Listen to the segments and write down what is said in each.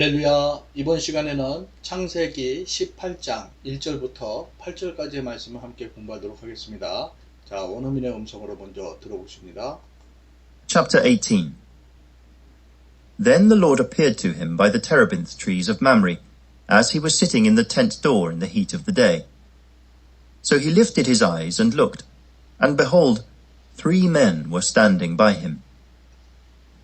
할렐루야 이번 시간에는 창세기 18장 1절부터 8절까지의 말씀을 함께 공부하도록 하겠습니다. 자 원어민의 음성으로 먼저 들어보십니다. Chapter 18 Then the Lord appeared to him by the terebinth trees of Mamre, as he was sitting in the tent door in the heat of the day. So he lifted his eyes and looked, and behold, three men were standing by him.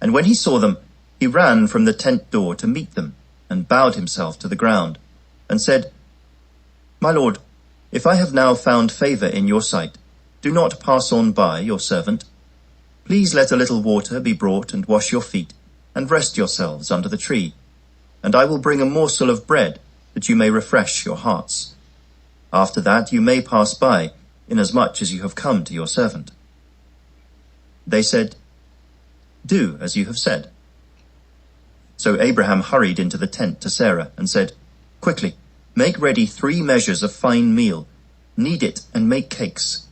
And when he saw them, he ran from the tent door to meet them, and bowed himself to the ground, and said, My lord, if I have now found favour in your sight, do not pass on by your servant. Please let a little water be brought and wash your feet, and rest yourselves under the tree. And I will bring a morsel of bread, that you may refresh your hearts. After that you may pass by, inasmuch as you have come to your servant. They said, Do as you have said. So Abraham hurried into the tent to Sarah and said, Quickly, make ready three measures of fine meal, knead it and make cakes.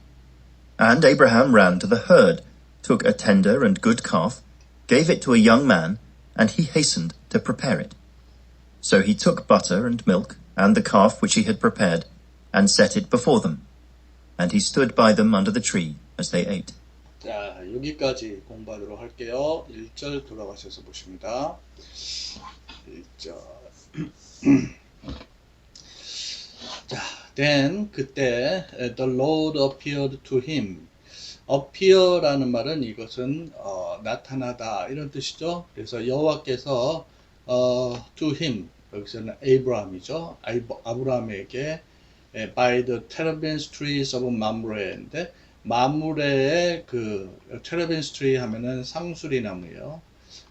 And Abraham ran to the herd, took a tender and good calf, gave it to a young man, and he hastened to prepare it. So he took butter and milk, and the calf which he had prepared, and set it before them. And he stood by them under the tree as they ate. 자 여기까지 공부하도록 할게요. 1절 돌아가셔서 보십니다. 1절 자 then 그때 the Lord appeared to him appear라는 말은 이것은 어, 나타나다 이런 뜻이죠. 그래서 여호와께서 어, to him 여기서는 에이브라함이죠. 아브라함에게 예, by the terebinth trees of Mamre인데 마무레의 그 테레빈스 트리 하면은 상수리 나무예요.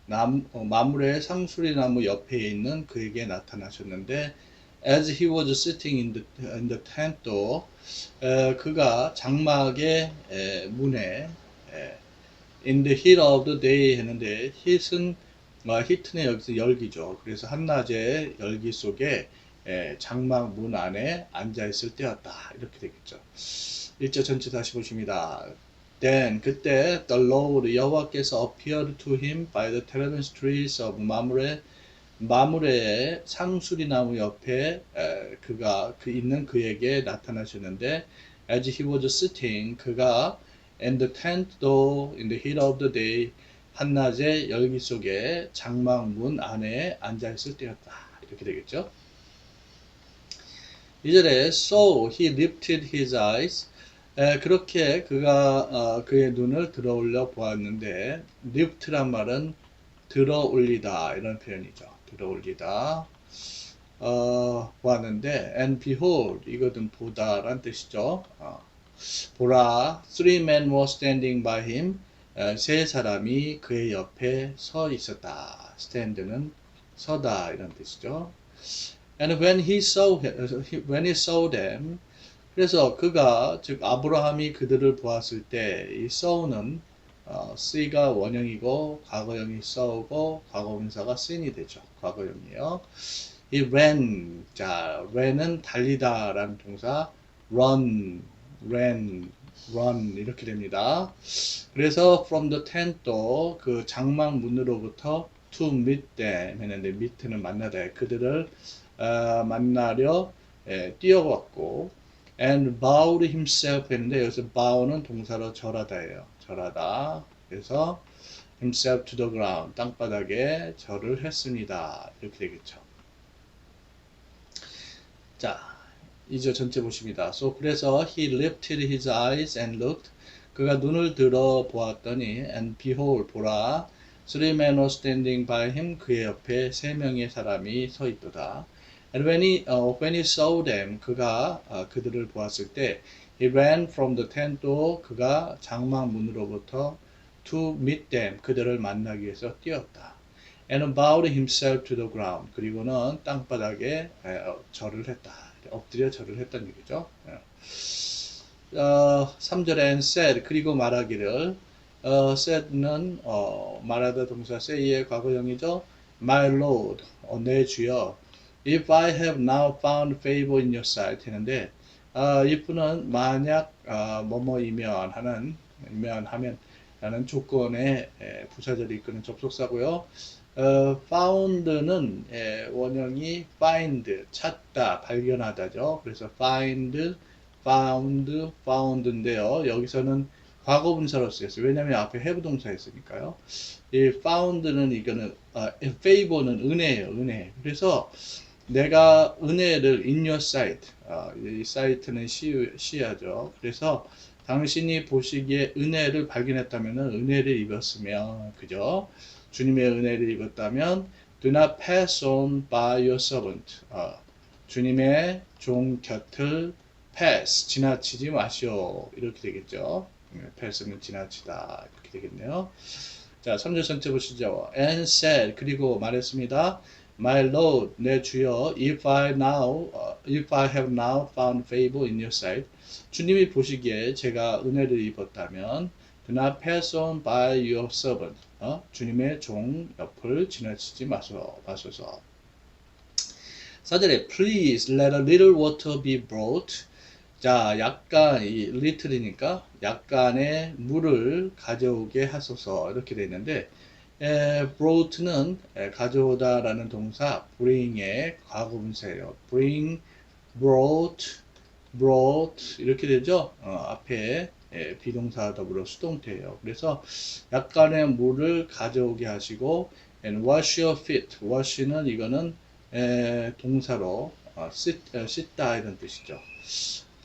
남, 어, 마무레의 상수리 나무 옆에 있는 그에게 나타나셨는데 as he was sitting in the, in the tent door 에, 그가 장막의 에, 문에 에, in the heat of the day 했는데 heat은 어, heat는 여기서 열기죠. 그래서 한낮의 열기 속에 에, 장막 문 안에 앉아 있을 때였다. 이렇게 되겠죠. 1절 전체 다시 보십니다. Then 그때 the Lord 여호와께서 appeared to him by the terebinth trees of Mamre 마무레의 상수리 나무 옆에 에, 그가 그 있는 그에게 나타나셨는데 as he was sitting 그가 in the tent door in the heat of the day 한낮의 열기 속에 장막 문 안에 앉아 있을 때였다. 이렇게 되겠죠. 이절에 so he lifted his eyes 에, 그렇게 그가 어, 그의 눈을 들어 올려 보았는데 lift란 말은 들어 올리다 이런 표현이죠. 들어 올리다 어, 보았는데 and behold 이것은 보다란 뜻이죠. 어, 보라 three men were standing by him 에, 세 사람이 그의 옆에 서 있었다. stand는 서다 이런 뜻이죠. And when he saw when he saw them 그래서 그가 즉 아브라함이 그들을 보았을 때이 어, see가 원형이고 과거형이 saw고 과거분사가 sin이 되죠. 과거형이에요. 이 ran 자 ran은 달리다라는 동사 run ran run 이렇게 됩니다. 그래서 from the tent door 그 장막 문으로부터 to meet them 했는데 meet는 만나다 그들을 어, 만나려 예, 뛰어왔고 and bowed himself 했는데 여기서 bow는 동사로 절하다예요. 절하다. 그래서 himself to the ground 땅바닥에 절을 했습니다. 이렇게 되겠죠. 자, 이제 전체 보십니다. So 그래서 he lifted his eyes and looked. 그가 눈을 들어 보았더니 and behold 보라 three men were standing by him 그의 옆에 세 명의 사람이 서 있도다. And when he, uh, when he saw them, 그가 어, 그들을 보았을 때, he ran from the tent door, 그가 장막 문으로부터 to meet them, 그들을 만나기 위해서 뛰었다. And bowed himself to the ground. 그리고는 땅바닥에 에, 어, 절을 했다. 엎드려 절을 했다는 얘기죠. 예. 어, 3절에 and said, 그리고 말하기를, 어, said는 어, 말하다 동사 say의 과거형이죠. My Lord, 어, 내 주여, If I have now found favor in your sight 했는데 아, if는 만약 아, 뭐뭐이면 하는 이면 하면 라는 조건에 에, 부사절이 이끄는 접속사고요. 어, found는 예, 원형이 find, 찾다, 발견하다죠. 그래서 find, found, found인데요. 여기서는 과거 분사로 쓰였어요. 왜냐하면 앞에 have 동사 있으니까요. 이 found는 이거는 아, favor는 은혜예요. 은혜. 그래서 내가 은혜를 in your sight, 아, 이 사이트는 시, 시야죠. 그래서 당신이 보시기에 은혜를 발견했다면 은혜를 입었으면 그죠? 주님의 은혜를 입었다면 do not pass on by your servant. 아, 주님의 종 곁을 pass 지나치지 마시오 이렇게 되겠죠. 네, pass는 지나치다 이렇게 되겠네요. 자, 3절 전체 보시죠. And said 그리고 말했습니다. My Lord, 내 주여, if I now, 어, if I have now found favor in your sight, 주님이 보시기에 제가 은혜를 입었다면, do not pass on by your servant. 어? 주님의 종 옆을 지나치지 마소, 마소서. 4절에 please let a little water be brought. 자, 약간 이 little이니까 약간의 물을 가져오게 하소서 이렇게 돼 있는데 에, brought는 에, 가져오다라는 동사 bring의 과거분사예요. bring, brought, brought 이렇게 되죠. 어, 앞에 에, 비동사 더불어 수동태예요. 그래서 약간의 물을 가져오게 하시고 and wash your feet. wash는 이거는 에, 동사로 어, 씻, 어, 씻다 이런 뜻이죠.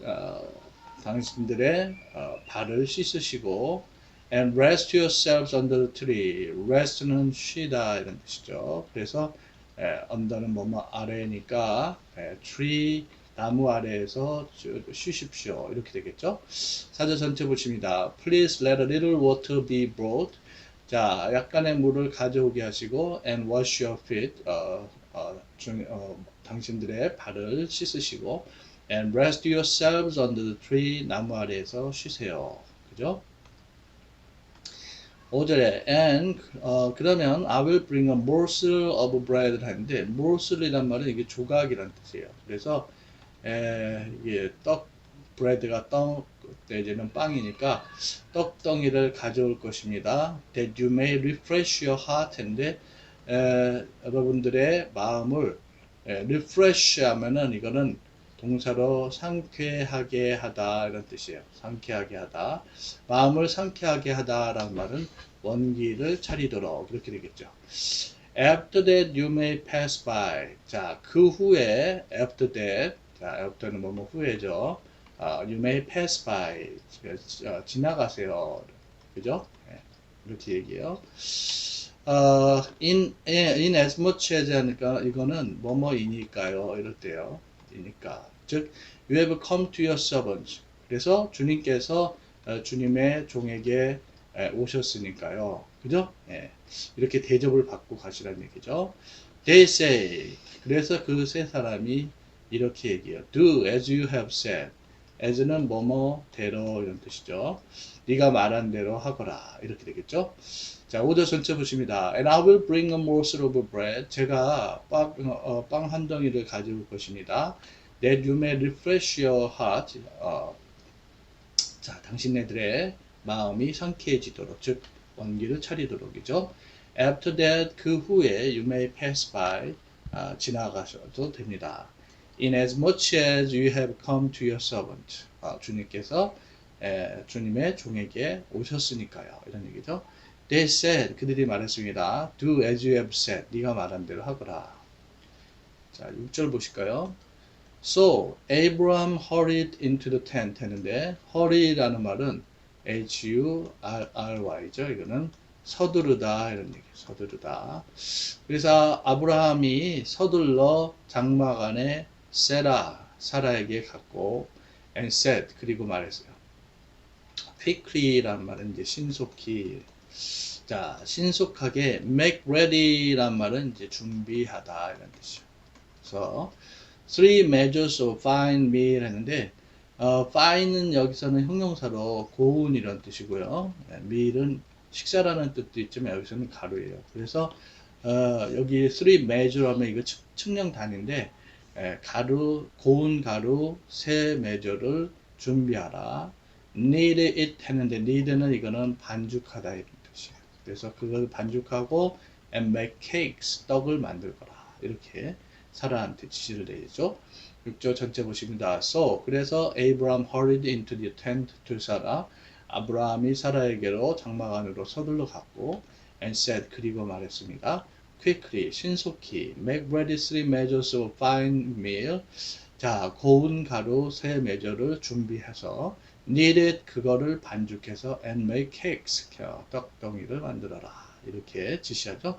어, 당신들의 어, 발을 씻으시고 and rest yourselves under the tree. rest는 쉬다 이런 뜻이죠. 그래서 에, under는 뭐뭐 아래니까 에, tree 나무 아래에서 쉬- 쉬십시오. 이렇게 되겠죠. 사절 전체 보십니다. Please let a little water be brought. 자, 약간의 물을 가져오게 하시고 and wash your feet. 어, 어, 중, 어, 당신들의 발을 씻으시고 and rest yourselves under the tree. 나무 아래에서 쉬세요. 그죠? 5절에 and 어, 그러면 I will bring a morsel of bread를 하는데 morsel이란 말은 이게 조각이란 뜻이에요. 그래서 에, 이게 떡 브레드가 떡 내지는 빵이니까 떡덩이를 가져올 것입니다. That you may refresh your heart인데 에, 여러분들의 마음을 에, refresh 하면은 이거는 동사로 상쾌하게 하다 이런 뜻이에요. 상쾌하게 하다. 마음을 상쾌하게 하다라는 말은 원기를 차리도록 이렇게 되겠죠. After that you may pass by. 자, 그 후에 after that 자, after는 뭐뭐 후에죠. 아, you may pass by. 어, 지나가세요. 그죠? 예, 이렇게 얘기해요. 어, in, in as much as 하니까 이거는 뭐뭐이니까요. 이럴 때요. 이니까. 즉, you have come to your servant. 그래서 주님께서 어, 주님의 종에게 에, 오셨으니까요. 그죠? 예. 이렇게 대접을 받고 가시라는 얘기죠. They say. 그래서 그 세 사람이 이렇게 얘기해요. Do as you have said. As는 뭐뭐 대로 이런 뜻이죠. 네가 말한 대로 하거라. 이렇게 되겠죠. 자, 5절 전체 보십니다. And I will bring a morsel of bread. 제가 빵, 어, 빵한 덩이를 가져올 것입니다. That you may refresh your heart. 어, 자, 당신네들의 마음이 상쾌해지도록, 즉 원기를 차리도록이죠. After that, 그 후에 you may pass by. 아, 지나가셔도 됩니다. In as you have come to your servant. 아, 주님께서 에, 주님의 종에게 오셨으니까요. 이런 얘기죠. They said, 그들이 말했습니다. Do as you have said. 네가 말한 대로 하거라. 자, 6절 보실까요? So Abraham hurried into the tent 했는데 hurry라는 말은 H-U-R-R-Y죠. 이거는 서두르다 이런 얘기. 서두르다. 그래서 아브라함이 서둘러 장막 안에 세라 사라에게 갔고 and said 그리고 말했어요. quickly라는 말은 이제 신속히 자 신속하게 make ready란 말은 이제 준비하다 이런 뜻이죠. 그래서 three measures of fine meal 했는데 어, fine은 여기서는 형용사로 고운 이런 뜻이고요. 네, meal은 식사라는 뜻도 있지만 여기서는 가루예요. 그래서 어, 여기 three measure 하면 이거 측- 측량 단위인데 에, 가루 고운 가루 세 메저를 준비하라. need it 했는데 need는 이거는 반죽하다 이런 뜻이에요. 그래서 그걸 반죽하고 and make cakes 떡을 만들거라 이렇게 사라한테 지시를 내리죠. 6절 전체 보십니다. So 그래서 Abraham hurried into the tent to Sarah. 아브라함이 사라에게로 장막 안으로 서둘러 갔고 and said 그리고 말했습니다. Quickly 신속히 make ready three measures of fine meal. 자 고운 가루 세 메저를 준비해서 it 그거를 반죽해서 and make cakes 떡덩이를 만들어라 이렇게 지시하죠.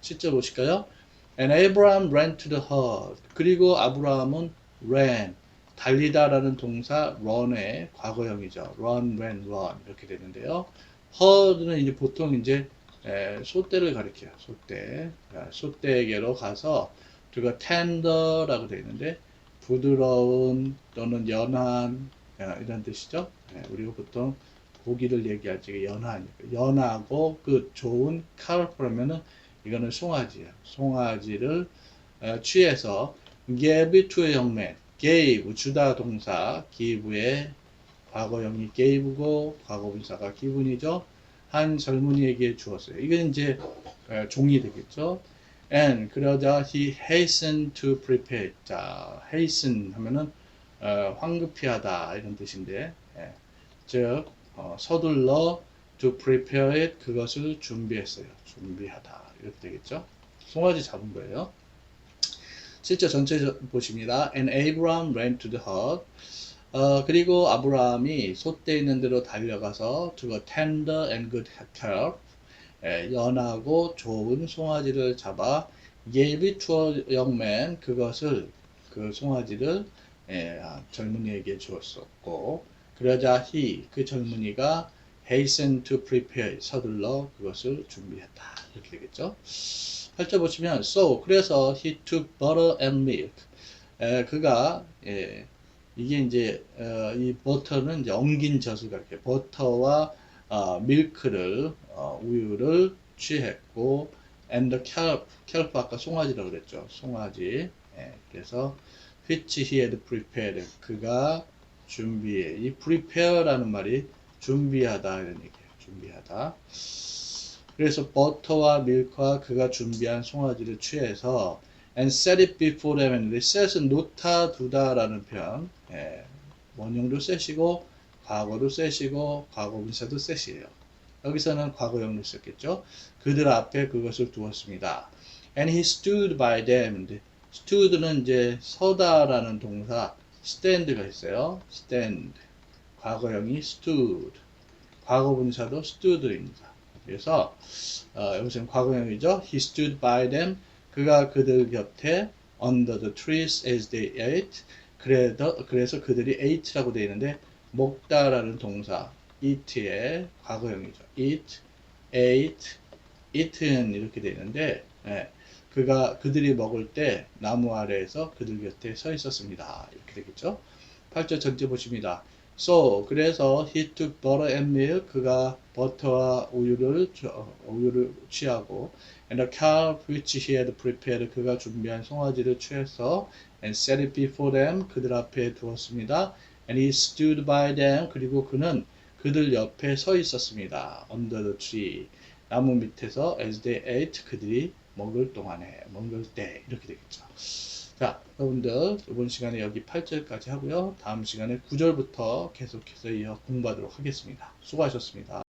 7절 보실까요? And Abraham ran to the herd. 그리고 아브라함은 ran 달리다라는 동사 run의 과거형이죠. run, ran, run 이렇게 되는데요. herd는 이제 보통 이제 에, 소떼를 가리켜요. 소떼. 아, 소떼에게로 가서 그가 tender라고 되어 있는데 부드러운 또는 연한 아, 이런 뜻이죠. 예, 우리가 보통 고기를 얘기할 때 연하니까 연하고 그 좋은 카르프라면은 이거는 송아지예요. 송아지를 어, 취해서 gave to의 형매 gave 주다 동사 give의 과거형이 gave고 과거분사가 given이죠. 한 젊은이에게 주었어요. 이건 이제 어, 종이 되겠죠. And 그러자 he hastened to prepare. 자, hasten 하면은 어, 황급히하다 이런 뜻인데, 예. 즉 어, 서둘러 to prepare it 그것을 준비했어요. 준비하다 이렇게 되겠죠. 송아지 잡은 거예요. 실제 전체 저- 보십니다. And Abraham ran to the herd. 어, 그리고 아브라함이 솥대 있는 대로 달려가서 a tender and good calf, 예, 연하고 좋은 송아지를 잡아 a young man 그것을 그 송아지를 예, 아, 젊은이에게 주었었고 그러자 he 그 젊은이가 hasten to prepare 서둘러 그것을 준비했다 이렇게 되겠죠. 8절 보시면 so 그래서 he took butter and milk 에, 그가 예, 이게 이제 어, 이 버터는 이제 엉긴 젖을 이렇게 버터와 어, 밀크를 어, 우유를 취했고 and the 아까 송아지라고 그랬죠. 송아지. 예, 그래서 which he had prepared. 그가 준비해. 이 prepare라는 말이 준비하다 이런 얘기예요. 준비하다. 그래서 버터와 밀크와 그가 준비한 송아지를 취해서 and set it before them and set은 놓다 두다라는 표현. 예, 원형도 set이고 과거도 set이고 과거 분사도 set이에요. 여기서는 과거형을 썼겠죠? 그들 앞에 그것을 두었습니다. And he stood by them. stood는 이제 서다라는 동사 stand가 있어요. stand. 과거형이 stood. 과거 분사도 stood입니다. 그래서 어, 여기서는 과거형이죠. He stood by them. 그가 그들 곁에 under the trees as they ate. 그래도, 그래서 그들이 ate라고 되어 있는데 먹다라는 동사 eat의 과거형이죠. eat, ate, eaten 이렇게 되어 있는데 예, 그가 그들이 먹을 때 나무 아래에서 그들 곁에 서 있었습니다. 이렇게 되겠죠. 8절 전체 보십니다. So 그래서 he took butter and milk 그가 버터와 우유를 주- 어, 우유를 취하고 and the calf which he had prepared 그가 준비한 송아지를 취해서 and set it before them 그들 앞에 두었습니다. and he stood by them 그리고 그는 그들 옆에 서 있었습니다. under the tree 나무 밑에서 as they ate 그들이 먹을 동안에 먹을 때 이렇게 되겠죠. 자, 여러분들 이번 시간에 여기 8절까지 하고요. 다음 시간에 9절부터 계속해서 이어 공부하도록 하겠습니다. 수고하셨습니다.